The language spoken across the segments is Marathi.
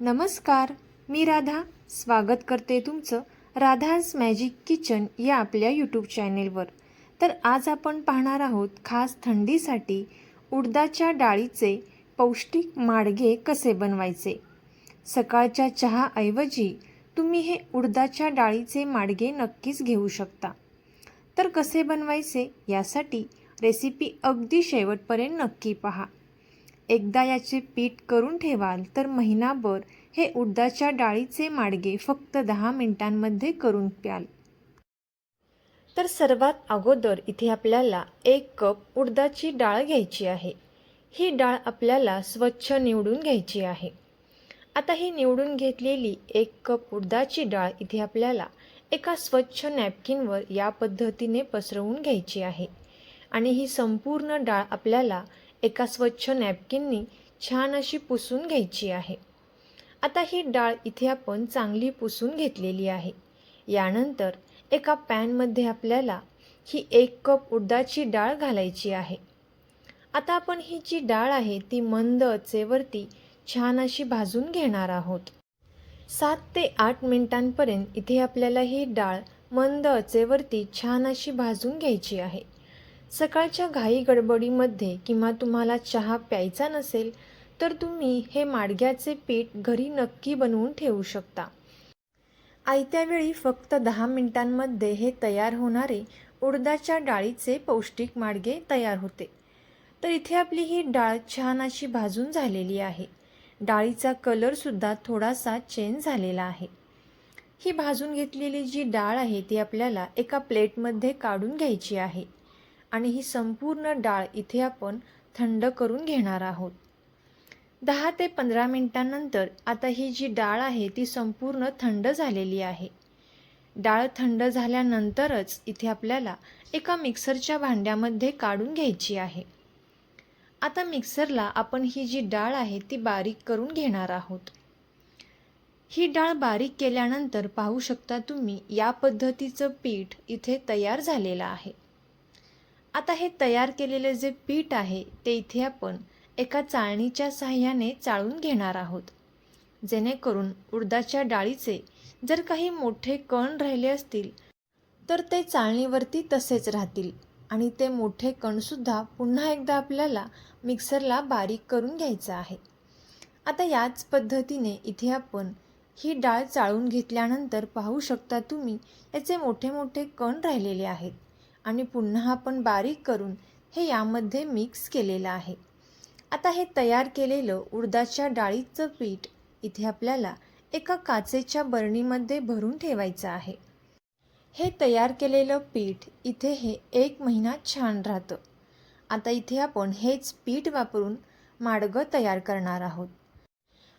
नमस्कार मी राधा. स्वागत करते तुमचं राधाज मॅजिक किचन या आपल्या यूट्यूब चॅनेलवर तर आज आपण पाहणार आहोत खास थंडीसाठी उडदाच्या डाळीचे पौष्टिक माडगे कसे बनवायचे? सकाळच्या चहाऐवजी तुम्ही हे उडदाच्या डाळीचे माडगे नक्कीच घेऊ शकता. तर कसे बनवायचे? यासाठी रेसिपी अगदी शेवटपर्यंत नक्की पहा. एकदा याचे पीठ करून ठेवाल तर महिनाभर हे उडदाच्या डाळीचे माडगे फक्त दहा मिनिटांमध्ये करून प्याल. तर सर्वात अगोदर इथे आपल्याला एक कप उडदाची डाळ घ्यायची आहे. ही डाळ आपल्याला स्वच्छ निवडून घ्यायची आहे. आता ही निवडून घेतलेली एक कप उडदाची डाळ इथे आपल्याला एका स्वच्छ नॅपकिनवर या पद्धतीने पसरवून घ्यायची आहे. आणि ही संपूर्ण डाळ आपल्याला एका स्वच्छ नॅपकिननी छान अशी पुसून घ्यायची आहे. आता ही डाळ इथे आपण चांगली पुसून घेतलेली आहे. यानंतर एका पॅनमध्ये आपल्याला ही एक कप उडदाची डाळ घालायची आहे. आता आपण ही जी डाळ आहे ती मंद अचेवरती छान अशी भाजून घेणार आहोत. सात ते आठ मिनिटांपर्यंत इथे आपल्याला ही डाळ मंद अचेवरती छान अशी भाजून घ्यायची आहे. सकाळच्या घाई गडबडीमध्ये किंवा तुम्हाला चहा प्यायचा नसेल तर तुम्ही हे माडग्याचे पीठ घरी नक्की बनवून ठेवू शकता. आयत्या वेळी फक्त दहा मिनिटांमध्ये हे तयार होणारे उडदाच्या डाळीचे पौष्टिक माडगे तयार होते. तर इथे आपली ही डाळ छान अशी भाजून झालेली आहे. डाळीचा कलरसुद्धा थोडासा चेंज झालेला आहे. ही भाजून घेतलेली जी डाळ आहे ती आपल्याला एका प्लेटमध्ये काढून घ्यायची आहे. आणि ही संपूर्ण डाळ इथे आपण थंड करून घेणार आहोत. दहा ते पंधरा मिनटानंतर आता ही जी डाळ आहे ती संपूर्ण थंड झालेली आहे. डाळ थंड झाल्यानंतरच इथे आपल्याला एका मिक्सरच्या भांड्यामध्ये काढून घ्यायची आहे. आता मिक्सरला आपण ही जी डाळ आहे ती बारीक करून घेणार आहोत. ही डाळ बारीक केल्यानंतर पाहू शकता तुम्ही या पद्धतीचं पीठ इथे तयार झालेलं आहे. आता हे तयार केलेले जे पीठ आहे ते इथे आपण एका चाळणीच्या साह्याने चाळून घेणार आहोत. जेणेकरून उडदाच्या डाळीचे जर काही मोठे कण राहिले असतील तर ते चाळणीवरती तसेच राहतील आणि ते मोठे कणसुद्धा पुन्हा एकदा आपल्याला मिक्सरला बारीक करून घ्यायचं आहे. आता याच पद्धतीने इथे आपण ही डाळ चाळून घेतल्यानंतर पाहू शकता तुम्ही याचे मोठे मोठे कण राहिलेले आहेत. आणि पुन्हा आपण बारीक करून हे यामध्ये मिक्स केलेलं आहे. आता हे तयार केलेलं उडदाच्या डाळीचं पीठ इथे आपल्याला एका काचेच्या बरणीमध्ये भरून ठेवायचं आहे. हे तयार केलेलं पीठ इथे हे एक महिना छान राहतं. आता इथे आपण हेच पीठ वापरून माडगं तयार करणार आहोत.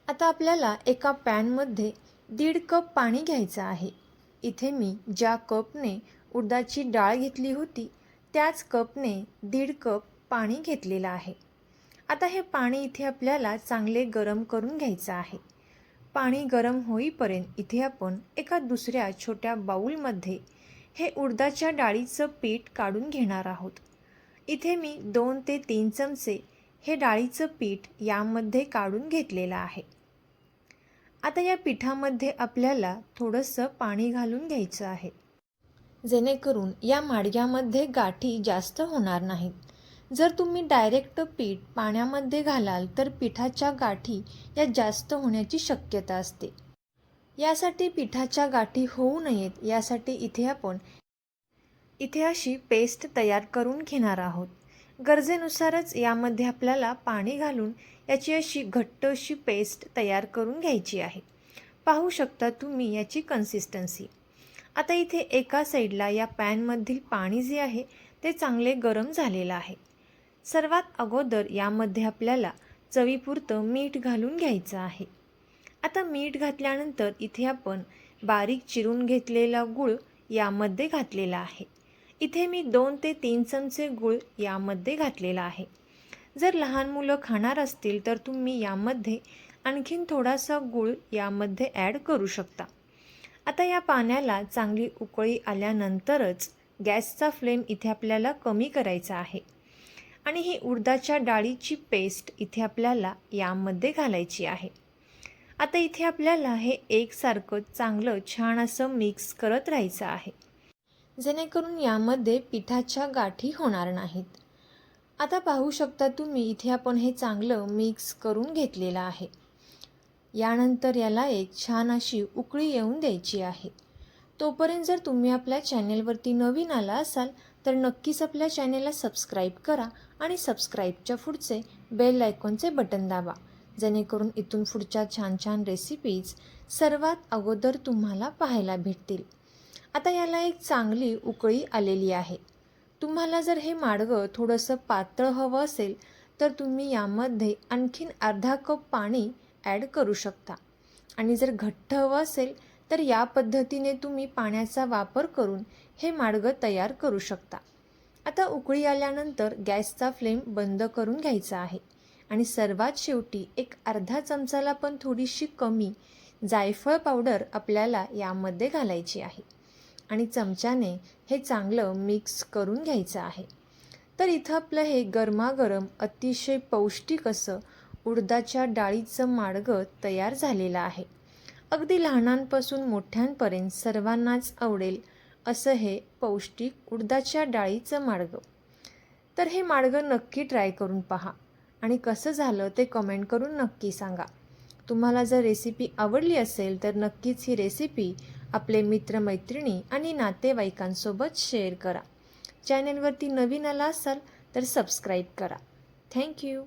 आता आपल्याला एका पॅनमध्ये दीड कप पाणी घ्यायचं आहे. इथे मी ज्या कपने उडदाची डाळ घेतली होती. त्याच कपने दीड कप पाणी घेतलेलं आहे. आता हे पाणी इथे आपल्याला चांगले गरम करून घ्यायचं आहे. पाणी गरम होईपर्यंत इथे आपण एका दुसऱ्या छोट्या बाऊलमध्ये हे उडदाच्या डाळीचं पीठ काढून घेणार आहोत. इथे मी दोन ते तीन चमचे हे डाळीचं पीठ यामध्ये काढून घेतलेलं आहे. आता या पिठामध्ये आपल्याला थोडंसं पाणी घालून घ्यायचं आहे. जेणेकरून या माडग्यामध्ये गाठी जास्त होणार नाहीत. जर तुम्ही डायरेक्ट पीठ पाण्यामध्ये घालाल तर पिठाच्या गाठी या जास्त होण्याची शक्यता असते. यासाठी पिठाच्या गाठी होऊ नयेत यासाठी इथे आपण इथे अशी पेस्ट तयार करून घेणार आहोत. गरजेनुसारच यामध्ये आपल्याला पाणी घालून याची अशी घट्ट अशी पेस्ट तयार करून घ्यायची आहे. पाहू शकता तुम्ही याची कन्सिस्टन्सी आता इथे एका साईडला या पॅनमधील पाणी जे आहे ते चांगले गरम झालेलं आहे. सर्वात अगोदर यामध्ये आपल्याला चवीपुरतं मीठ घालून घ्यायचं आहे. आता मीठ घातल्यानंतर इथे आपण बारीक चिरून घेतलेला गूळ यामध्ये घातलेला आहे. इथे मी दोन ते तीन चमचे गूळ यामध्ये घातलेला आहे. जर लहान मुलं खाणार असतील तर तुम्ही यामध्ये आणखीन थोडासा गूळ यामध्ये ॲड करू शकता. आता या पाण्याला चांगली उकळी आल्यानंतरच गॅसचा फ्लेम इथे आपल्याला कमी करायचा आहे. आणि ही उडदाच्या डाळीची पेस्ट इथे आपल्याला यामध्ये घालायची आहे. आता इथे आपल्याला हे एकसारखं चांगलं छान असं मिक्स करत राहायचं आहे. जेणेकरून यामध्ये पिठाच्या गाठी होणार नाहीत. आता पाहू शकता तुम्ही इथे आपण हे चांगलं मिक्स करून घेतलेलं आहे. यानंतर याला एक छान अशी उकळी येऊन द्यायची आहे. तोपर्यंत जर तुम्ही आपल्या चॅनेलवरती नवीन आला असाल तर नक्कीच आपल्या चॅनेलला सबस्क्राईब करा आणि सबस्क्राईबच्या पुढचे बेल आयकॉनचे बटन दाबा. जेणेकरून इथून पुढच्या छान छान रेसिपीज सर्वात अगोदर तुम्हाला पाहायला भेटतील. आता याला एक चांगली उकळी आलेली आहे. तुम्हाला जर हे माडगं थोडंसं पातळ हवं असेल तर तुम्ही यामध्ये आणखीन अर्धा कप पाणी ॲड करू शकता. आणि जर घट्ट हवं असेल तर या पद्धतीने तुम्ही पाण्याचा वापर करून हे मार्ग तयार करू शकता. आता उकळी आल्यानंतर गॅसचा फ्लेम बंद करून घ्यायचा आहे. आणि सर्वात शेवटी एक अर्धा चमचाला पण थोडीशी कमी जायफळ पावडर आपल्याला यामध्ये घालायची आहे. आणि चमच्याने हे चांगलं मिक्स करून घ्यायचं आहे. तर इथं आपलं हे गरमागरम अतिशय पौष्टिक असं उडदाच्या डाळीचं माडगं तयार झालेलं आहे. अगदी लहानांपासून मोठ्यांपर्यंत सर्वांनाच आवडेल असं हे पौष्टिक उडदाच्या डाळीचं माडगं. तर हे माडगं नक्की ट्राय करून पहा. आणि कसं झालं ते कमेंट करून नक्की सांगा. तुम्हाला जर रेसिपी आवडली असेल तर नक्कीच ही रेसिपी आपले मित्रमैत्रिणी आणि नातेवाईकांसोबत शेअर करा. चॅनलवरती नवीन आला असाल तर सबस्क्राईब करा. थँक्यू